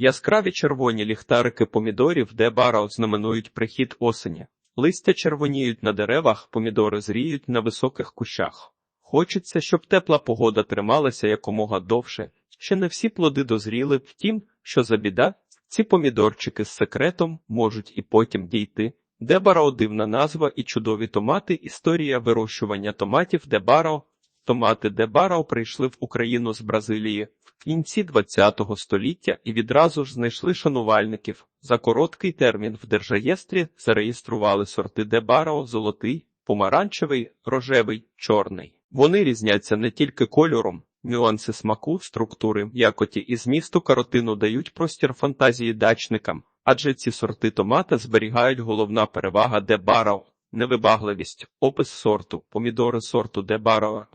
Яскраві червоні ліхтарики помідорів, де бара знаменують прихід осені. Листя червоніють на деревах, помідори зріють на високих кущах. Хочеться, щоб тепла погода трималася якомога довше. Ще не всі плоди дозріли, втім, що за біда, ці помідорчики з секретом можуть і потім дійти. Дебарао – дивна назва і чудові томати. Історія вирощування томатів Дебарао. Томати Дебарао прийшли в Україну з Бразилії в кінці ХХ століття і відразу ж знайшли шанувальників. За короткий термін в держреєстрі зареєстрували сорти Дебарао золотий, помаранчевий, рожевий, чорний. Вони різняться не тільки кольором, нюанси смаку, структури, якоті і змісту каротину дають простір фантазії дачникам, адже ці сорти томата зберігають головна перевага Дебарао – невибагливість, опис сорту, помідори сорту Дебарао,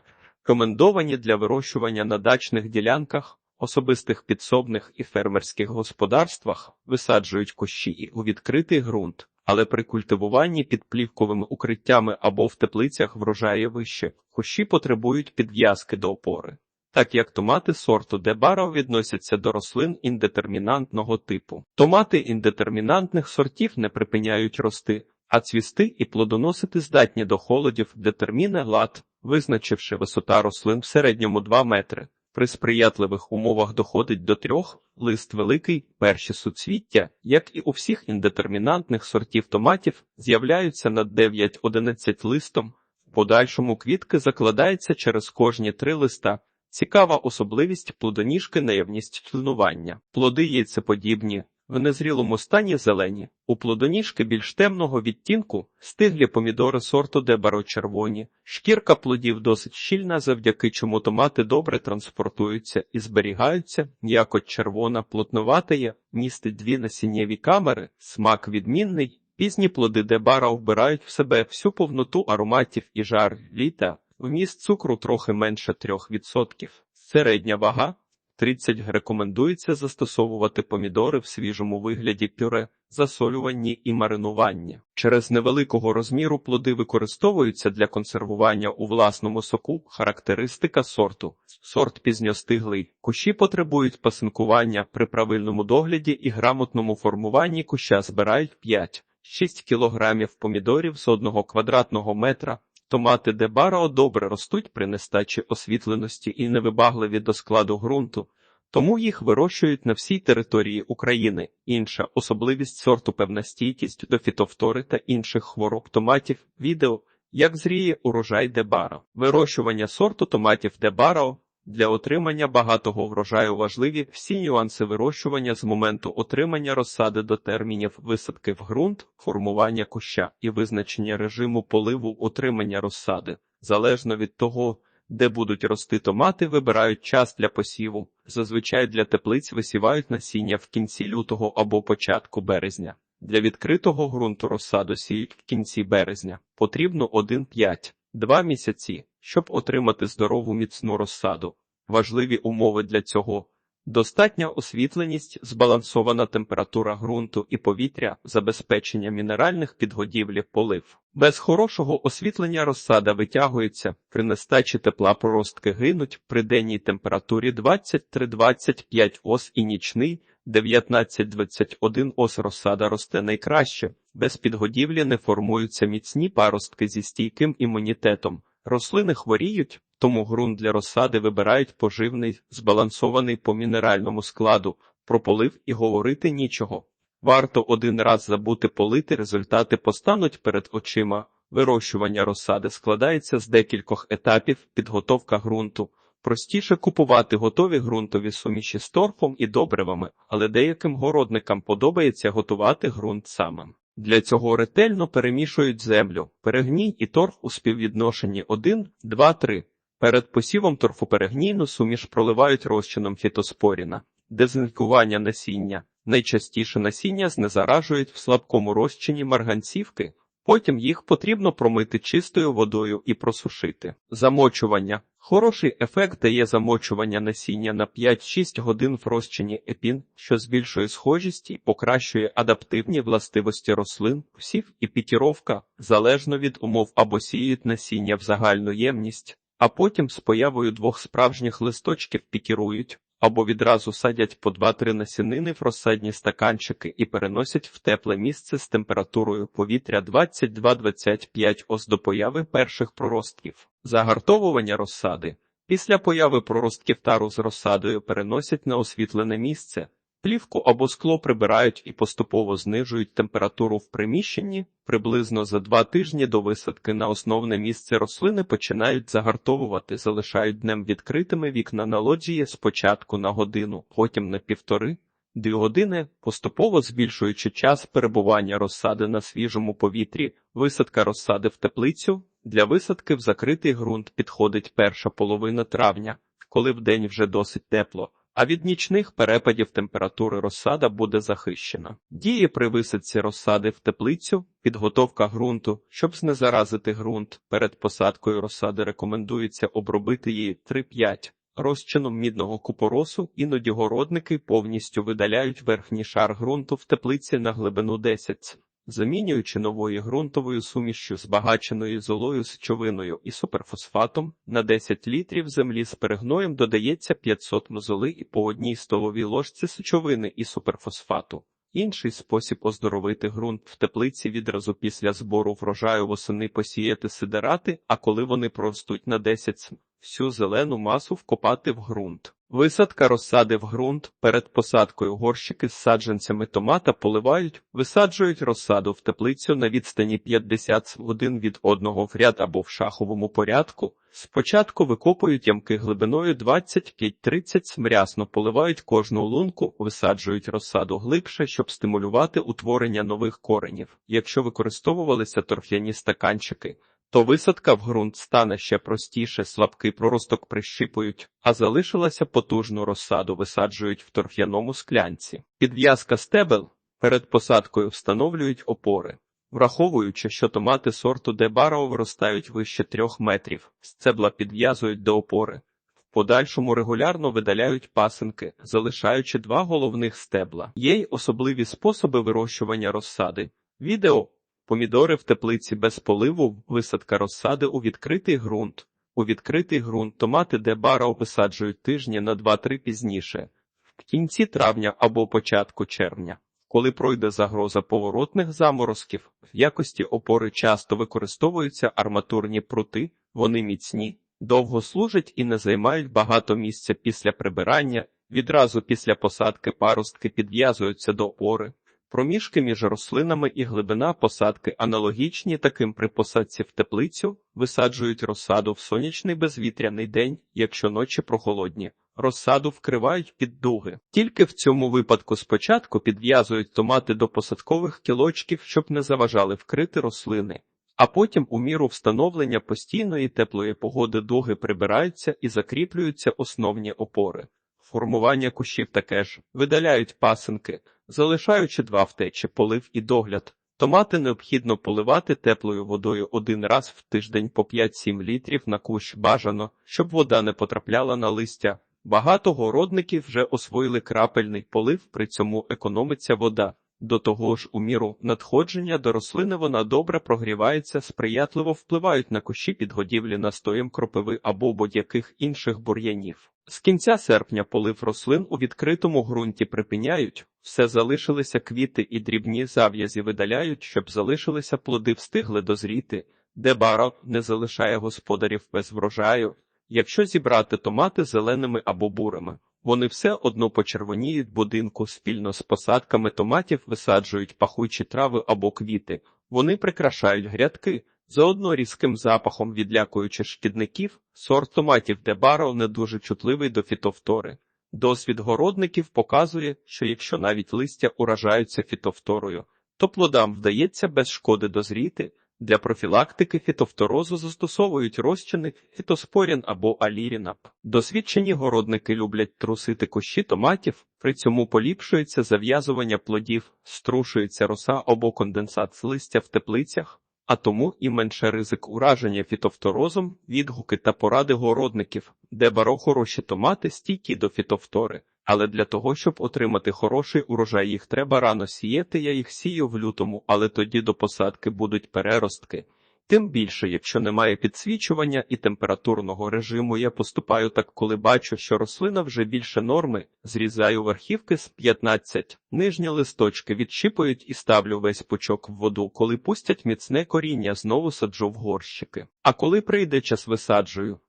рекомендовані для вирощування на дачних ділянках, особистих підсобних і фермерських господарствах, висаджують кущі у відкритий ґрунт. Але при культивуванні під плівковими укриттями або в теплицях врожає вище, кущі потребують підв'язки до опори. Так як томати сорту Дебаро відносяться до рослин індетермінантного типу. Томати індетермінантних сортів не припиняють рости, а цвісти і плодоносити здатні до холодів детерміне лад, визначивши висота рослин в середньому 2 метри. При сприятливих умовах доходить до трьох, лист великий, перші суцвіття, як і у всіх індетермінантних сортів томатів, з'являються над 9-11 листом, в подальшому квітки закладається через кожні три листа. Цікава особливість плодоніжки наявність членування. Плоди яйцеподібні, в незрілому стані зелені, у плодоніжки більш темного відтінку, стиглі помідори сорту дебаро червоні, шкірка плодів досить щільна, завдяки чому томати добре транспортуються і зберігаються, м'якоть червона плотнувата є, містить дві насіннєві камери, смак відмінний, пізні плоди дебара вбирають в себе всю повноту ароматів і жар літа, вміст цукру трохи менше 3%, середня вага 30 рекомендується застосовувати помідори в свіжому вигляді пюре, засолюванні і маринуванні. Через невеликого розміру плоди використовуються для консервування у власному соку. Характеристика сорту. Сорт пізньостиглий. Кущі потребують пасинкування при правильному догляді і грамотному формуванні куща збирають 5-6 кілограмів помідорів з одного квадратного метра. Томати Дебарао добре ростуть при нестачі освітленості і невибагливі до складу ґрунту, тому їх вирощують на всій території України. Інша особливість сорту певна стійкість до фітофтори та інших хвороб томатів. Відео як зріє урожай Дебаро. Вирощування сорту томатів Дебарао для отримання багатого врожаю важливі всі нюанси вирощування з моменту отримання розсади до термінів висадки в ґрунт, формування куща і визначення режиму поливу отримання розсади. Залежно від того, де будуть рости томати, вибирають час для посіву. Зазвичай для теплиць висівають насіння в кінці лютого або початку березня. Для відкритого ґрунту розсаду сіють в кінці березня. Потрібно 1-5-2 місяці щоб отримати здорову міцну розсаду. Важливі умови для цього достатня освітленість, збалансована температура ґрунту і повітря, забезпечення мінеральних підгодівлі, полив. Без хорошого освітлення розсада витягується, при нестачі тепла проростки гинуть, при денній температурі 23-25 ос і нічний 19-21 ос розсада росте найкраще, без підгодівлі не формуються міцні паростки зі стійким імунітетом. Рослини хворіють, тому ґрунт для розсади вибирають поживний, збалансований по мінеральному складу, про полив і говорити нічого. Варто один раз забути полити, результати постануть перед очима. Вирощування розсади складається з декількох етапів підготовка ґрунту. Простіше купувати готові ґрунтові суміші з торфом і добривами, але деяким городникам подобається готувати ґрунт самим. Для цього ретельно перемішують землю, перегній і торф у співвідношенні 1, 2, 3. Перед посівом торфоперегнійну суміш проливають розчином фітоспоріна, дезінфікування насіння. Найчастіше насіння знезаражують в слабкому розчині марганцівки, потім їх потрібно промити чистою водою і просушити. Замочування. Хороший ефект дає замочування насіння на 5-6 годин в розчині епін, що збільшує схожість і покращує адаптивні властивості рослин, всів і пікіровка, залежно від умов або сіють насіння в загальну ємність, а потім з появою двох справжніх листочків пікірують, або відразу садять по 2-3 насінини в розсадні стаканчики і переносять в тепле місце з температурою повітря 22-25 ось до появи перших проростків. Загартовування розсади. Після появи проростків тару з розсадою переносять на освітлене місце. Плівку або скло прибирають і поступово знижують температуру в приміщенні. Приблизно за два тижні до висадки на основне місце рослини починають загартовувати, залишають днем відкритими вікна на лоджії спочатку на годину, потім на півтори. Дві години, поступово збільшуючи час перебування розсади на свіжому повітрі, висадка розсади в теплицю. Для висадки в закритий ґрунт підходить перша половина травня, коли вдень вже досить тепло а від нічних перепадів температури розсада буде захищена. Дії при висадці розсади в теплицю, підготовка ґрунту, щоб знезаразити ґрунт. Перед посадкою розсади рекомендується обробити її 3-5 розчином мідного купоросу, іноді городники повністю видаляють верхній шар ґрунту в теплиці на глибину 10 замінюючи новою ґрунтовою сумішшю збагаченою золою сечовиною і суперфосфатом, на 10 літрів землі з перегноєм додається 500 мозоли і по одній столовій ложці сечовини і суперфосфату. Інший спосіб оздоровити ґрунт в теплиці відразу після збору врожаю восени посіяти сидерати, а коли вони простуть на 10 см, всю зелену масу вкопати в ґрунт. Висадка розсади в ґрунт. Перед посадкою горщики з саджанцями томата поливають, висаджують розсаду в теплицю на відстані 50 один від одного в ряд або в шаховому порядку. Спочатку викопують ямки глибиною 25-30 смрясно, поливають кожну лунку, висаджують розсаду глибше, щоб стимулювати утворення нових коренів. Якщо використовувалися торф'яні стаканчики, то висадка в ґрунт стане ще простіше, слабкий проросток прищипують, а залишилася потужну розсаду висаджують в торф'яному склянці. Підв'язка стебел перед посадкою встановлюють опори. Враховуючи, що томати сорту Дебаро виростають вище трьох метрів, стебла підв'язують до опори. В подальшому регулярно видаляють пасинки, залишаючи два головних стебла. Є й особливі способи вирощування розсади. Відео Помідори в теплиці без поливу, висадка розсади у відкритий ґрунт. У відкритий ґрунт томати де бара висаджують тижні на 2-3 пізніше, в кінці травня або початку червня. Коли пройде загроза поворотних заморозків, в якості опори часто використовуються арматурні прути, вони міцні, довго служать і не займають багато місця після прибирання, відразу після посадки паростки підв'язуються до опори. Проміжки між рослинами і глибина посадки аналогічні таким при посадці в теплицю висаджують розсаду в сонячний безвітряний день, якщо ночі прохолодні. Розсаду вкривають під дуги. Тільки в цьому випадку спочатку підв'язують томати до посадкових кілочків, щоб не заважали вкрити рослини, а потім у міру встановлення постійної теплої погоди дуги прибираються і закріплюються основні опори. Формування кущів таке ж видаляють пасинки залишаючи два втечі, полив і догляд. Томати необхідно поливати теплою водою один раз в тиждень по 5-7 літрів на кущ бажано, щоб вода не потрапляла на листя. Багато городників вже освоїли крапельний полив, при цьому економиться вода. До того ж, у міру надходження до рослини вона добре прогрівається, сприятливо впливають на кущі підгодівлі настоєм кропиви або будь-яких інших бур'янів. З кінця серпня полив рослин у відкритому ґрунті припиняють, все залишилися квіти і дрібні зав'язі видаляють, щоб залишилися плоди встигли дозріти, де бара не залишає господарів без врожаю. Якщо зібрати томати зеленими або бурими, вони все одно почервоніють будинку спільно з посадками томатів висаджують пахучі трави або квіти, вони прикрашають грядки. Заодно різким запахом відлякуючи шкідників, сорт томатів Дебаро не дуже чутливий до фітовтори. Досвід городників показує, що якщо навіть листя уражаються фітовторою, то плодам вдається без шкоди дозріти. Для профілактики фітовторозу застосовують розчини фітоспорін або алірінап. Досвідчені городники люблять трусити кущі томатів, при цьому поліпшується зав'язування плодів, струшується роса або конденсат з листя в теплицях а тому і менше ризик ураження фітофторозом, відгуки та поради городників, де баро хороші томати стійкі до фітофтори. Але для того, щоб отримати хороший урожай, їх треба рано сіяти. Я їх сію в лютому, але тоді до посадки будуть переростки. Тим більше, якщо немає підсвічування і температурного режиму, я поступаю так, коли бачу, що рослина вже більше норми, зрізаю верхівки з 15, нижні листочки відщипують і ставлю весь пучок в воду. Коли пустять міцне коріння, знову саджу в горщики. А коли прийде час висаджую,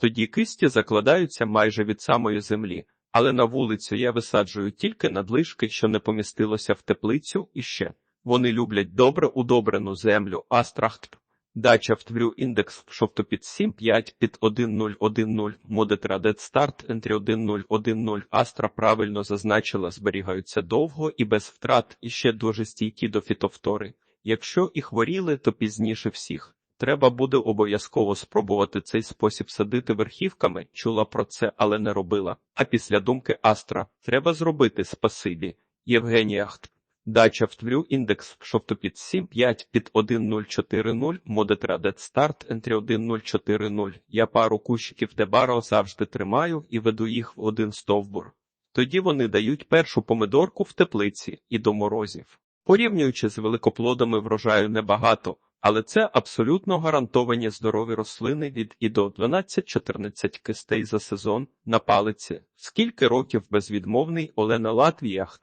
тоді кисті закладаються майже від самої землі, але на вулицю я висаджую тільки надлишки, що не помістилося в теплицю, і ще. Вони люблять добре удобрену землю, астрахт. Дача втврю індекс шовто під 7.5 під 1.0.1.0, модетрадет старт ентрі 1.0.1.0, астра правильно зазначила, зберігаються довго і без втрат, і ще дуже стійкі до фітофтори. Якщо і хворіли, то пізніше всіх. Треба буде обов'язково спробувати цей спосіб садити верхівками, чула про це, але не робила. А після думки Астра треба зробити спасибі. Євгенія Хт. Дача втврю індекс шовто під 7.5 під 1.040, модетрадет старт ентрі 1.040. Я пару кущиків дебаро завжди тримаю і веду їх в один стовбур. Тоді вони дають першу помидорку в теплиці і до морозів. Порівнюючи з великоплодами врожаю небагато, але це абсолютно гарантовані здорові рослини від і до 12-14 кистей за сезон на палиці. Скільки років безвідмовний Олена Латвіях?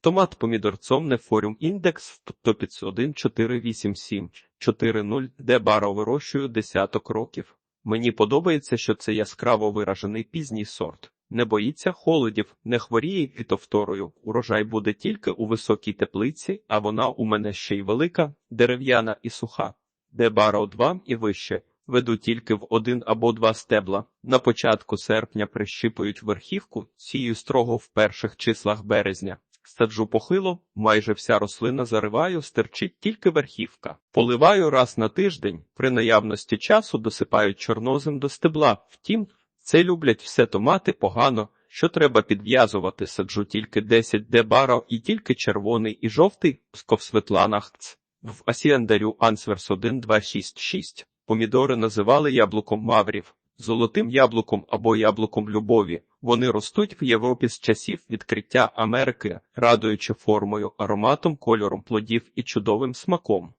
Томат помідорцом нефоріум індекс топіц 1 487 40, де бара вирощую десяток років. Мені подобається, що це яскраво виражений пізній сорт. Не боїться холодів, не хворіє фітофторою. Урожай буде тільки у високій теплиці, а вона у мене ще й велика, дерев'яна і суха. Де бара 2 і вище. Веду тільки в один або два стебла. На початку серпня прищипують верхівку, сію строго в перших числах березня. Саджу похило, майже вся рослина зариваю, стерчить тільки верхівка. Поливаю раз на тиждень, при наявності часу досипають чорнозем до стебла. Втім, це люблять все томати погано, що треба підв'язувати. Саджу тільки 10 дебаро і тільки червоний і жовтий сков Светланах. В асіандарю Ансверс 1266 помідори називали яблуком маврів. Золотим яблуком або яблуком любові. Вони ростуть в Європі з часів відкриття Америки, радуючи формою, ароматом, кольором плодів і чудовим смаком.